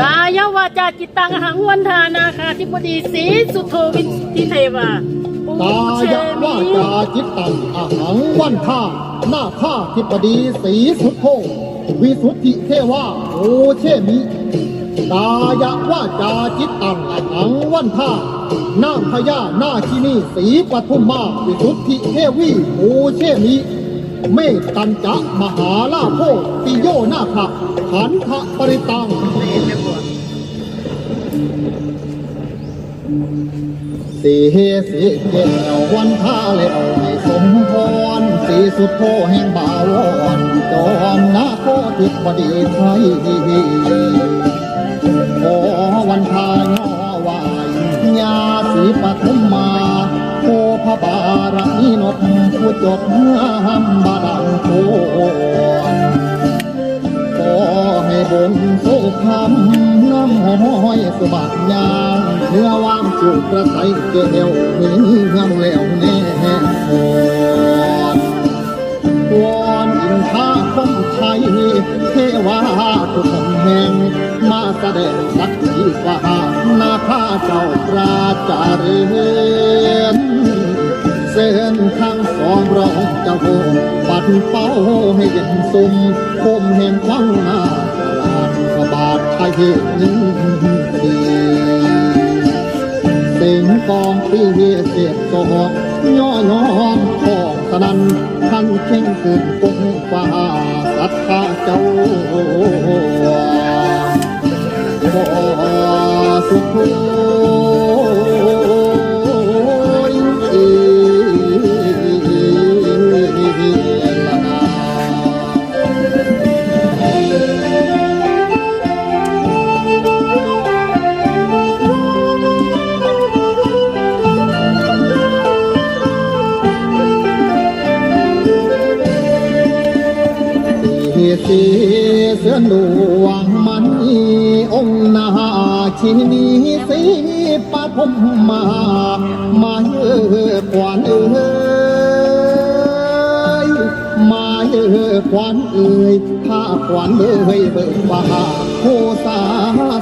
กายวาจาจิตตังหังวันทานาคาธิบดีสีสุโธวิทิเทวาปูกาเชยมิวาจาจิตตังอาหังวันท่าหน้าข้าธิปดีสีสุทโธวิสุทธิเทวาโอเชมิกายวาจาจิตตังอาหังวันท่านาพญานาคินีสีปทุมมาวิสุทธิเทวีโอเชมิเมตตัญจะมหาลาโภติโยนาคขันธปริตัง สีสีเกียววันท่าแล้วให้สมพรสีสุดโทแห่งบาวอนจอมนาโคติบดีไทยขอวันทายอวายญาสีปทุมมาโคพระบารมีนกผู้จบห้ามบาดังโค ให้บนสุขำน้ำห้อยสบัดยางเนื้อวามจูบกระใสเกลียวหึงเงาแล้วแน่นอนวอนอินทาคงไทยเทวาทุกแห่งมาแสดงสักทีกว่านาข้าเจ้าปราจารือนเส้นทางสองเราเจ้าโห เป้าให้เย็นซุ่มคมแห่งควังหน้าตลาดกบาดไทยเห็นดีสิงกองปีเสียดกอกย่อยอมของสนันทันเข่งขึ้นกงฟ้าสัทธาเจ้าขอสุข สีสีเสือหลวงมันนีองนาชินีสีปฐมมา มาเยอะกวนเอ้ยมาเยอะกวนเอ้ยถ้ากวนเอ้ยเบิกบาโคสา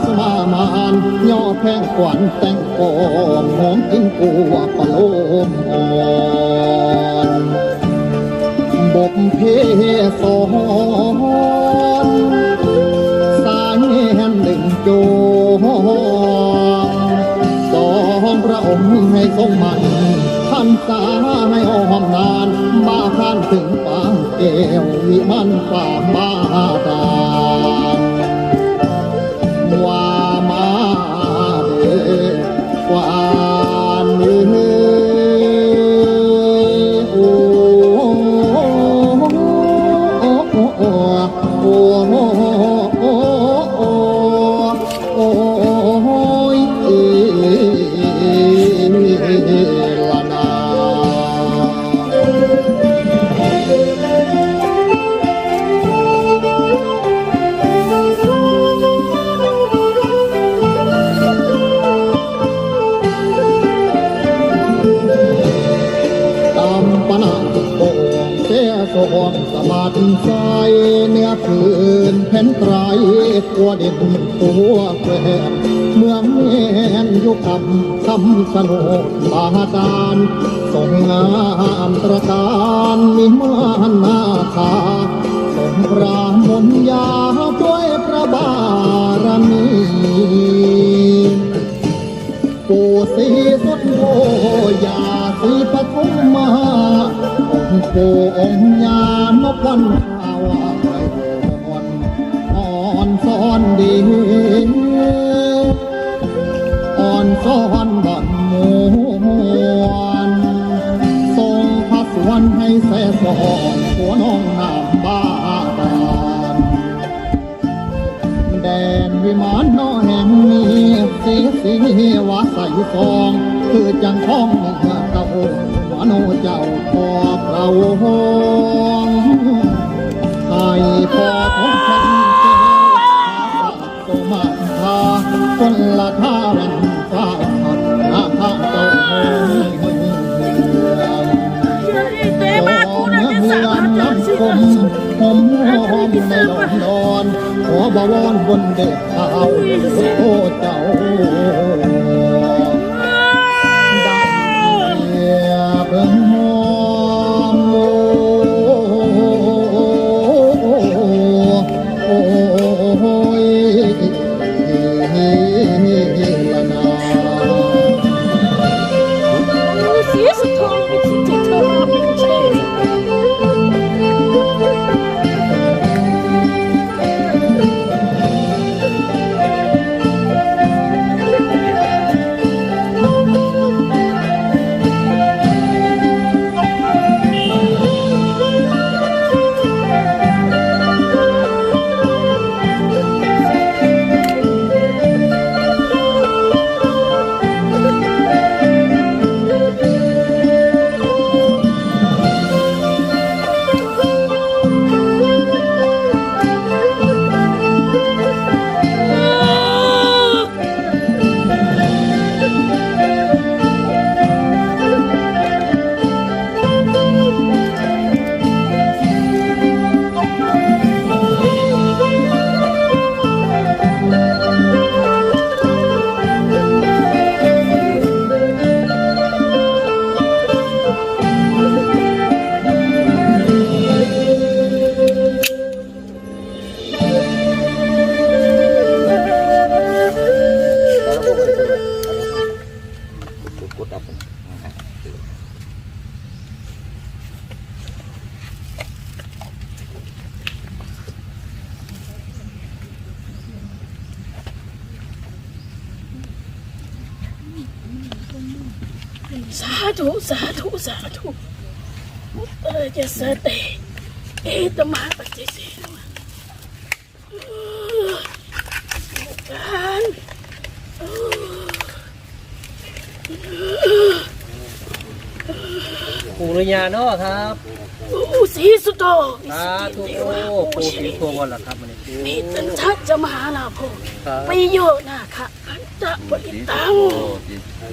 สมามานย่อแพงกวนแต่งกองหอมกินกัวปะโลมอ่อน บกเพสอนสายแห่งหนึ่งโจสองพระองค์ให้ทรงมันท่านสาให้อ้อมนานมาข้านถึงปางเอววิมันฝ่ามาดาน เสียสมาธิใจเนื้อคืนแผ่นไตรตัวเด่นตัวแกวนเมืองแมนยุคำคำสนุกบาดาลส่งงามตระการมีมานนาคาสงครามมนยาด้วยพระบารมีปู่ศรีสุดโธยาศรีปทุมมา ปู่องยานพวันภาวาไอ่อนอ่อนสอนดีอ่อนสอนบันมวนทรงพระสวรรค์ให้แส่สอนหัวน้องน้ำบ้าดาลแดนวิมานนอแห่งนี้สีสีวาใสฟอง คือจังท้องเมื่อเก่าม โนเจ้าพอเราห้องให้พอท้องแผ่นเจ้าอาสาโตมาทาคนละท่ามันฟ้าหัดนาคาเจ้าห้องเมืองเตมากูนะเมืจะองสาเมืองมารถน้ำคมหอมหอมไม่นอนนอนขอบวอนบนเด็กเท้าโอ้เจ้า เออจะสเตเอตมาปฏิเสธการปู่รุญาเนาะครับผู้สีสุโตสาธุเทโอ้วาปู่ผู้สีชีทัววันละครับมันนี้นิตันทัจะมหาลาภครับไปโยนาคะอันตะปริตัง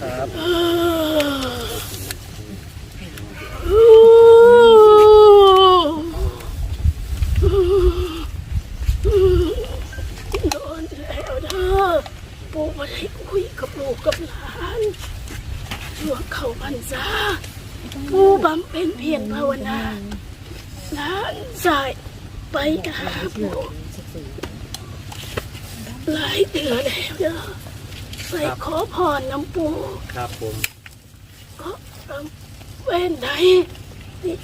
ครับเออโดนแล้วเด้อปู่มาได้คุยกับลูกกับหลานช่วงเข้าพรรษาปู่บำ เพ็ญเพียรภาวนาหลานสายไปหาปู่หลายเดือนแล้วเด้อไปขอพรน้ำปู่ครับผมก็เว้นใดที่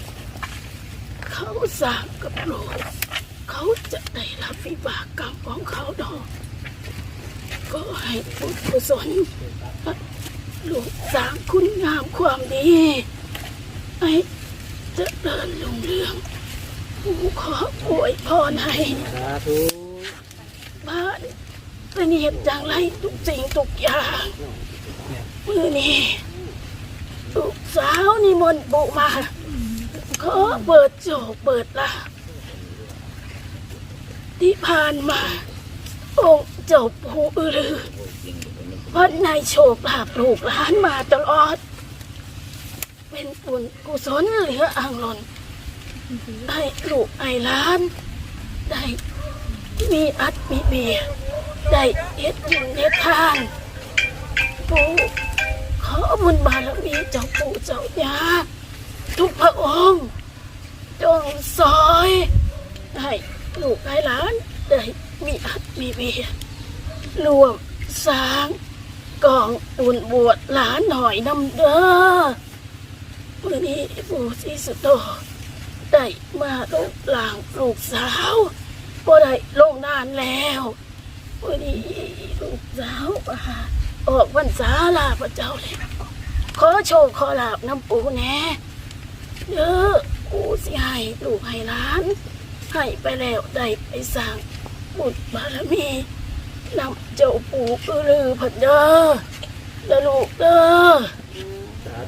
เขาสร้างกับโลกเขาจะได้รับวิบากกรรมของเขาดอก ก็ให้บุญกุศลลูกสร้างคุณงามความดี ให้เจะเดินลงเรื่องผู้ขออวยพรให้สาธุบ้านเป็นเหตุอย่างไรทุกสิ่งทุกอย่างมือนี้ลูกสาวนิมนต์บุมาขอเปิดโจกเปิดลาภที่ผ่านมา องค์เจ้าผู้อือลือวันนายโชคลาภลูกหลานมาตลอด เป็นบุญกุศลเหลืออ่างหล่นได้ลูกไอ้ล้าน ได้มีอัดมีเบียได้เอ็ดบุญเอ็ดทานปู่ขอบุญบารมีเจ้าปู่เจ้าย่าทุกพระองค์จงซอยให้ลูกให้หลานได้มีอัดมีเบียรวมสร้างกองบุญบวชหลานหน่อยน้ำเด้อ มื่อนี้ปู่ศรีสุโตได้มาลูกหลางลูกสาวก็ได้ลงนานแล้วมื่อนี้ลูกสาวมาออกวันสาลาพระเจ้าเลยขอโชคขอลาบน้ำปูแหน่เด้อกูสิให้ลูกให้หล้าน ให้ไปแล้วได้ไปสร้างบุญบารมีนำเจ้าปู่อือลือพันเด้อแล้วลูกเด้อ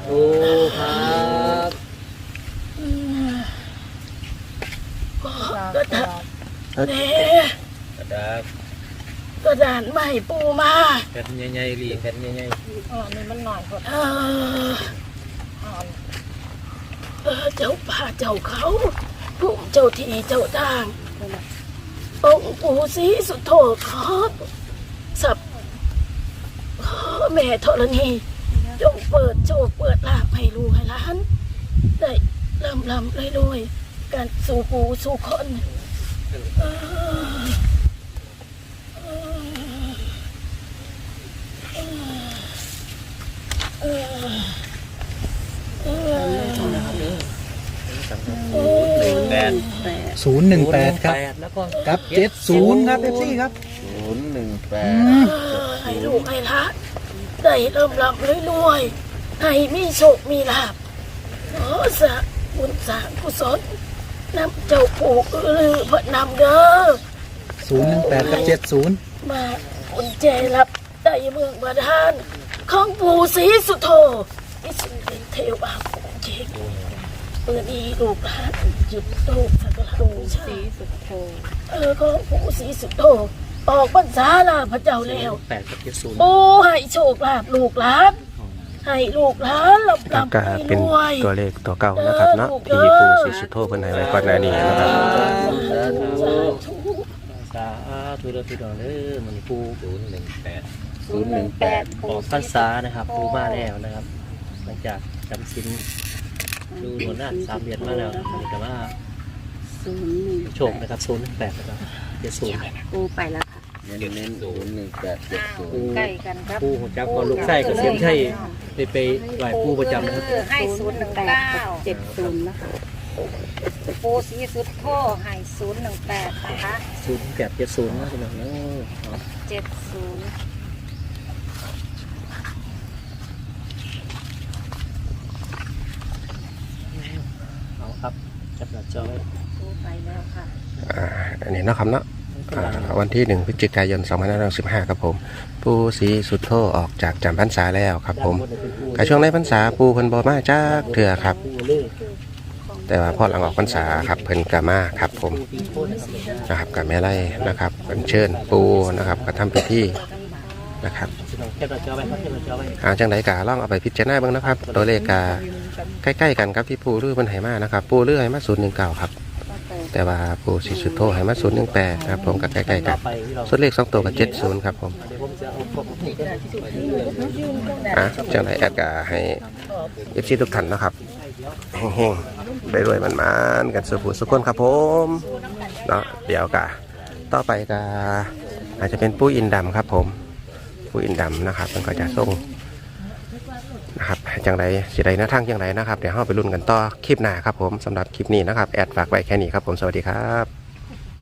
สาธุครับอืมก็กระดาษเน่กระดาษกระดานไม่ปูมาแผ่นใหญ่ๆรีแผ่นใหญ่เออเออเจ้าป่าเจ้าเขาผู้เจ้าที่เจ้าทางองค์ปู่ศรีสุโธขอสับขอแม่ธรณีจง เปิดโชคเปิดลาภให้ลูกให้หลาน ได้ลำลำเลยรวยๆการสู่ปูสู่คนเออเออเออเอ่อแปด ศูนย์หนึ่งแปดครับ แล้วก็กับเจ็ดศูนย์ครับเอฟซีครับ ศูนย์หนึ่งแปอืดมให้ลูกให้หลาน ได้เริ่มลำรวยๆให้มีโชคมีลาภขอสะบุญสร้างกุศลนำเจ้าปู่อือลือพระนำเด้อศูนย์หนึ่งแปดกับเจ็ดศูนย์มากุญแจรับได้เมืองบาดาลของปู่ศรีสุโธที่สุดเป็นเทวาปู่เจกเปิดอีลูกหลานหยุดลูกสักการะบูชาเออของปู่ศรีสุโธ ออกพรรษาลาพระเจ้าแล้ว แปดกับเจ็ดศูนย์โอ้ให้โชคลาภลูกหลานให้ลูกหลานหลับหครัลับบก็ให้เป็นรวย ตัวเลขตัวเก่านะครับเนาะที่ปูศรีสุโธเพิ่นให้ไว้ก่อนหน้านี้นะครับ สาธุเด้อพี่น้องเด้อมันปูศูนย์หนึ่งแปดศูนย์หนึ่งแปดออกพรรษานะครับปูมาแล้วนะครับ หลังจากจำศีลดูหัวหน้าสามเดือนมาแล้วนะครับแต่ว่าศูนย์หนึ่งโชคนะครับศูนย์แปดนะครับเจ็ดศูนย์ กูไปแล้วค่ะ เน้นเน้นศูนย์หนึ่งแปดเจ็ดศูนย์ใกล้กันครับปูหัวจักพอลูกไส้กับเสียมไส้ได้ไปไหว้ปูประจำนะครับให้ศูนย์หนึ่งแปดเจ็ดศูนย์นะคะปูสีสุดโทให้ศูนย์หนึ่งแปดนะคะศูนย์แปดเจ็ดศูนย์นะพี่น้องเนาะเจ็ดศูนย์เอาครับจับหน้าจอไว้กูไปแล้วค่ะอ่าอันนี้เนาะครับเนาะอ่า วันที่1พฤศจิกายน2565ครับผมปูศรีสุดโธออกจากจำพรรษาแล้วครับผมกช่วงในพรรษาปูเพิ่นบ่มาจากเถื่อครับ แต่ว่าพอหลังออกพรรษาครับเพิ่นก็มาครับผมนะครับกับแม่ไล่นะครับอัญเชิญปูนะครับก็ทำพิธีนะครับพี่น้องจับหาจอไว้ครับหาจังไดกาล่องเอาไปพิจารณาบ้างนะครับ ตัวเลขกาใกล้ๆกันครับที่ปูเรื่อเพิ่นให้มานะครับปูเรื่อยมา019ครับ แต่ว่าปูศรีสุดโธให้มา018ครับผมก็ใกล้ๆกันส่วนเลขสองตัวกับเจ็ดศูนย์ครับผมเดี๋ยวผมจะเอาพวกนี้อะจังไรแอดกาให้เอฟซีทุกท่านนะครับเฮงๆได้รวยมันมันๆกันสุขสุขคนครับผมเนาะเดี๋ยวกะต่อไปกาอาจจะเป็นปูอินดำครับผมปูอินดำนะครับมันก็จะส่ง นะครับจังไรสิใดหน้าทางจังไรนะครับ เดี๋ยวเราไปรุ่นกันต่อคลิปหน้าครับผมสำหรับคลิปนี้นะครับ แอดฝากไว้แค่นี้ครับผมสวัสดีครับ